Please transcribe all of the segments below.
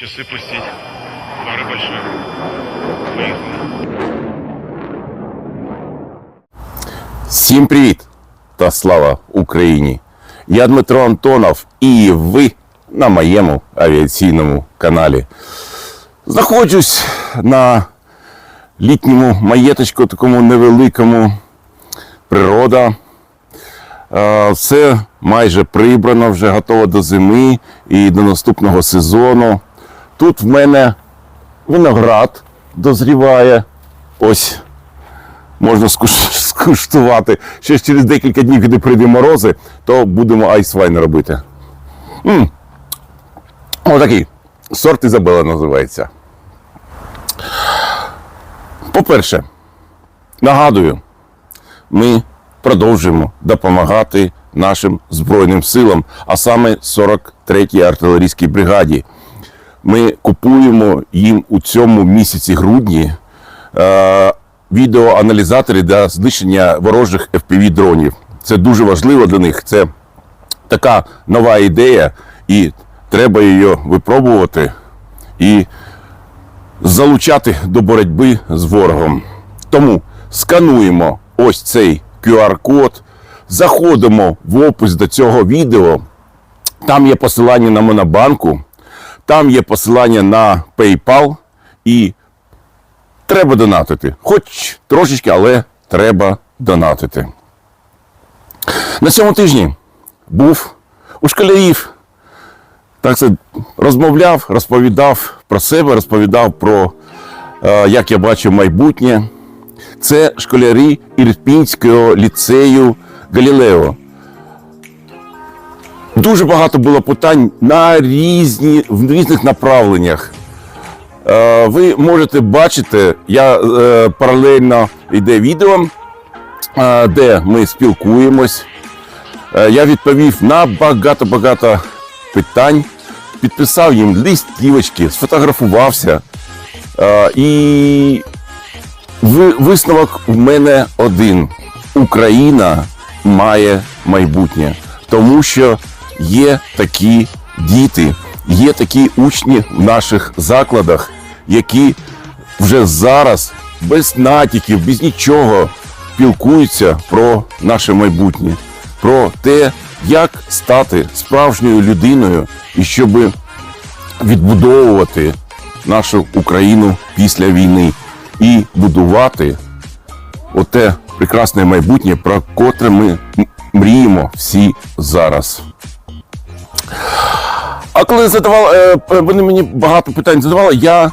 Часы пустить. Пара большая. Поехали. Всім привіт та слава Україні! Я Дмитро Антонов і ви на моєму авіаційному каналі. Знаходжусь на літньому маєточку, такому невеликому природа. Е, Все майже прибрано, вже готово до зими і до наступного сезону. Тут в мене виноград дозріває. Ось можна скуштувати. Ще через декілька днів, коли прийде морози, то будемо айсвайн робити. м Отакий. Сорт Ізабела називається. По-перше, нагадую, ми продовжуємо допомагати нашим Збройним силам, а саме 43-й артилерійській бригаді. Ми купуємо їм у цьому місяці грудні е, відеоаналізатори для знищення ворожих fpv дронів. Це дуже важливо для них. Це така нова ідея, і треба її випробувати і залучати до боротьби з ворогом. Тому скануємо ось цей QR-код, заходимо в опис до цього відео. Там є посилання на Монобанку, там є посилання на PayPal і треба донатити. Хоч трошечки, але треба донатити. На цьому тижні був у школярів. Так це розмовляв, розповідав про себе, розповідав про, е, як я бачу майбутнє. Це школярі Ірпінського ліцею Галілео. Дуже багато було питань на різні, в різних направленнях. Е, Ви можете бачити, я е, паралельно йде відео, е, де ми спілкуємось. Я відповів на багато-багато питань, підписав їм листівочки, сфотографувався. І висновок в мене один: Україна має майбутнє, тому що є такі діти, є такі учні в наших закладах, які вже зараз без натяків, без нічого спілкуються про наше майбутнє, про те, як стати справжньою людиною і щоб відбудовувати нашу Україну після війни і будувати оте прекрасне майбутнє, про котре ми мріємо всі зараз. А коли задавали, е, вони мені багато питань задавали, я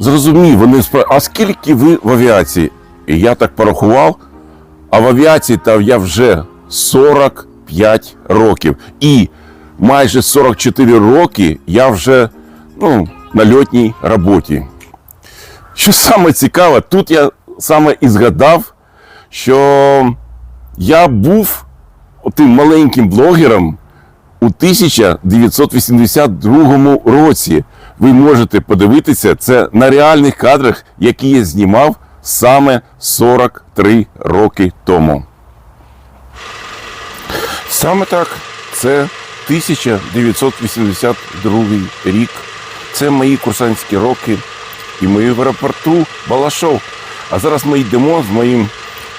зрозумів, вони спра... а скільки ви в авіації? І я так порахував, а в авіації та я вже 45 років. І майже 44 роки я вже ну, на льотній роботі. Що саме цікаве, тут я саме і згадав, що я був тим маленьким блогером у 1982 році. Ви можете подивитися це на реальних кадрах, які я знімав саме 43 роки тому. Саме так, це 1982 рік. Це мої курсантські роки і ми в аеропорту Балашов. А зараз ми йдемо з моїм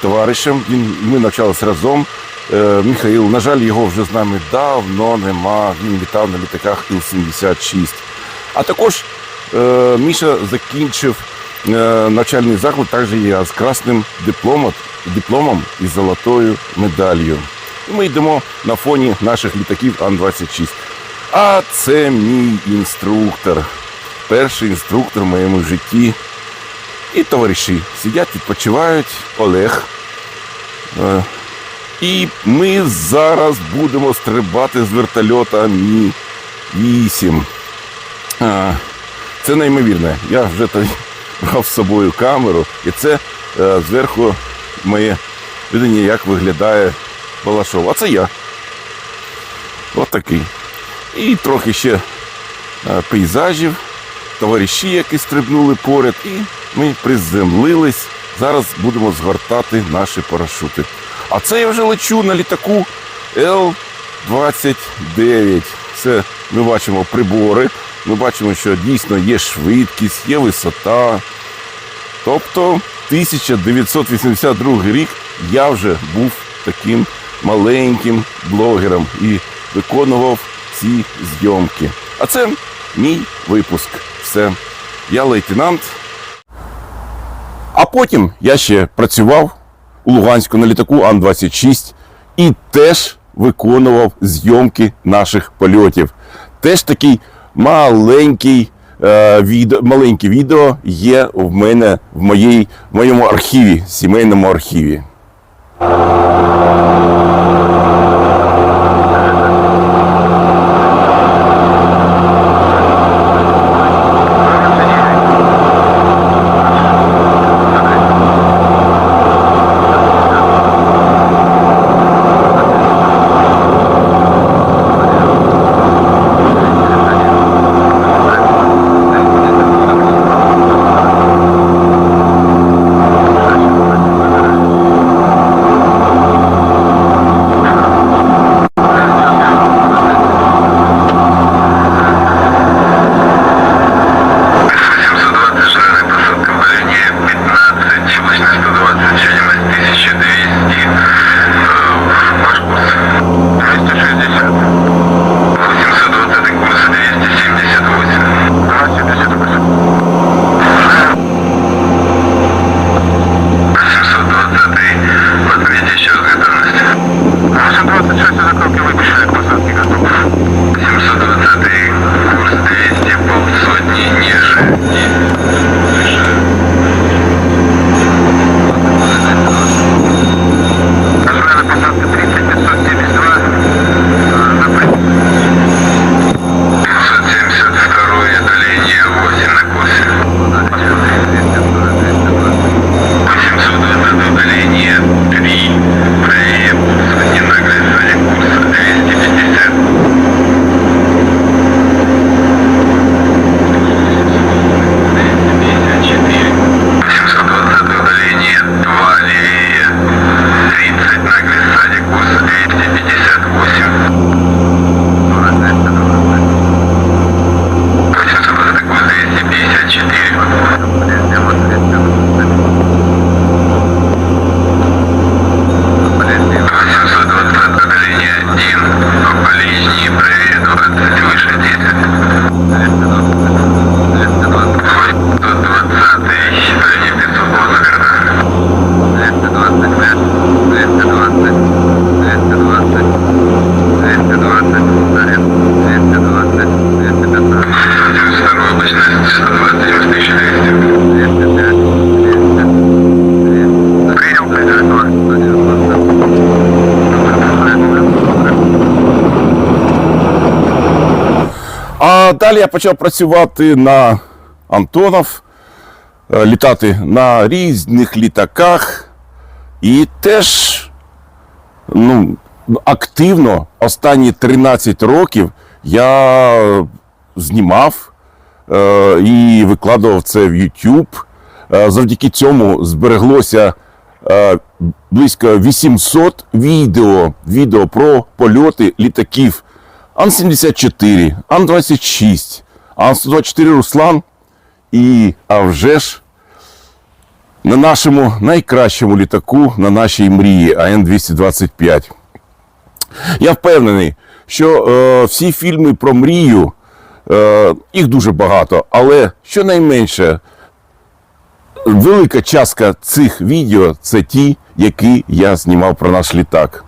товаришем. Він, ми навчалися разом. Е, Михаїл, на жаль, його вже з нами давно нема. Він літав на літаках Іл-76. А також е, Міша закінчив е, навчальний заклад, також я з красним дипломом, дипломом і золотою медаллю. І ми йдемо на фоні наших літаків Ан-26. А це мій інструктор. Перший інструктор в моєму житті. І товариші сидять, відпочивають, Олег. І ми зараз будемо стрибати з вертольота Мі-8. А, Це неймовірне. Я вже тоді брав з собою камеру, і це е, зверху моє видання, як виглядає Балашов. А це я. От такий. І трохи ще е, пейзажів, товариші, які стрибнули поряд, і ми приземлились. Зараз будемо згортати наші парашути. А це я вже лечу на літаку Л-29. Це ми бачимо прибори. ми бачимо, що дійсно є швидкість, є висота. Тобто 1982 рік я вже був таким маленьким блогером і виконував ці зйомки. А це мій випуск. Все. Я лейтенант. А потім я ще працював у Луганську на літаку Ан-26 і теж виконував зйомки наших польотів. Теж такий маленький, е, відео, маленьке відео є в мене в, моїй, в моєму архіві, сімейному архіві. Далі я почав працювати на Антонов, е, літати на різних літаках. І теж ну, активно останні 13 років я знімав е, і викладував це в YouTube. Е, завдяки цьому збереглося близько 800 відео, відео про польоти літаків Ан-74, Ан-26, Ан-124 Руслан і, а вже ж, на нашому найкращому літаку, на нашій мрії АН-225. Я впевнений, що е, всі фільми про мрію, е, їх дуже багато, але щонайменше велика частка цих відео це ті, які я знімав про наш літак.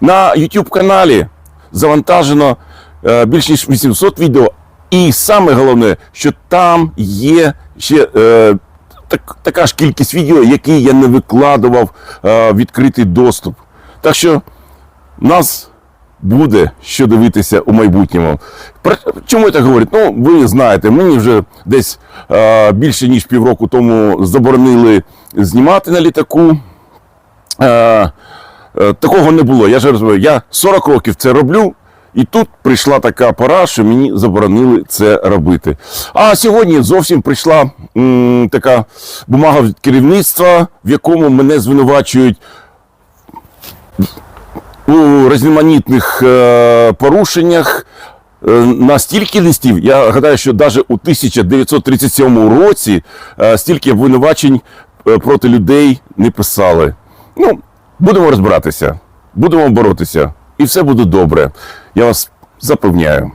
На YouTube каналі завантажено е, більш ніж 800 відео. І саме головне, що там є ще е, так, така ж кількість відео, які я не викладував е, відкритий доступ. Так що нас буде що дивитися у майбутньому. Про чому я так говорю? Ну, ви знаєте, мені вже десь е, більше ніж півроку тому заборонили знімати на літаку. Е, такого не було. Я ж розумію, я 40 років це роблю. І тут прийшла така пора, що мені заборонили це робити. А сьогодні зовсім прийшла м, така бумага від керівництва, в якому мене звинувачують у різноманітних е, порушеннях, е, на стільки листів, я гадаю, що навіть у 1937 році е, стільки обвинувачень е, проти людей не писали. Ну, будемо розбиратися, будемо боротися, і все буде добре. Я вас запевняю.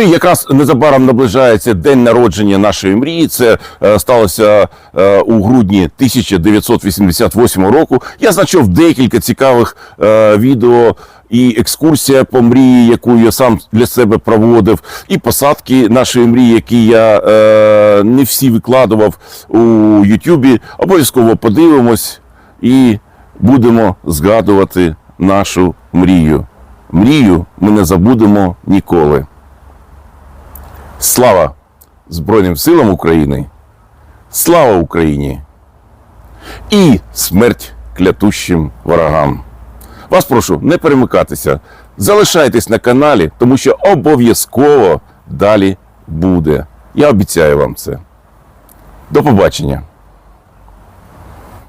І якраз незабаром наближається день народження нашої мрії. Це е, сталося е, у грудні 1988 року. Я знайшов декілька цікавих е, відео і екскурсія по мрії, яку я сам для себе проводив, і посадки нашої мрії, які я е, не всі викладував у Ютубі. Обов'язково подивимось і будемо згадувати нашу мрію. Мрію ми не забудемо ніколи. Слава Збройним силам України! Слава Україні! І смерть клятущим ворогам! Вас прошу не перемикатися. Залишайтесь на каналі, тому що обов'язково далі буде. Я обіцяю вам це. До побачення!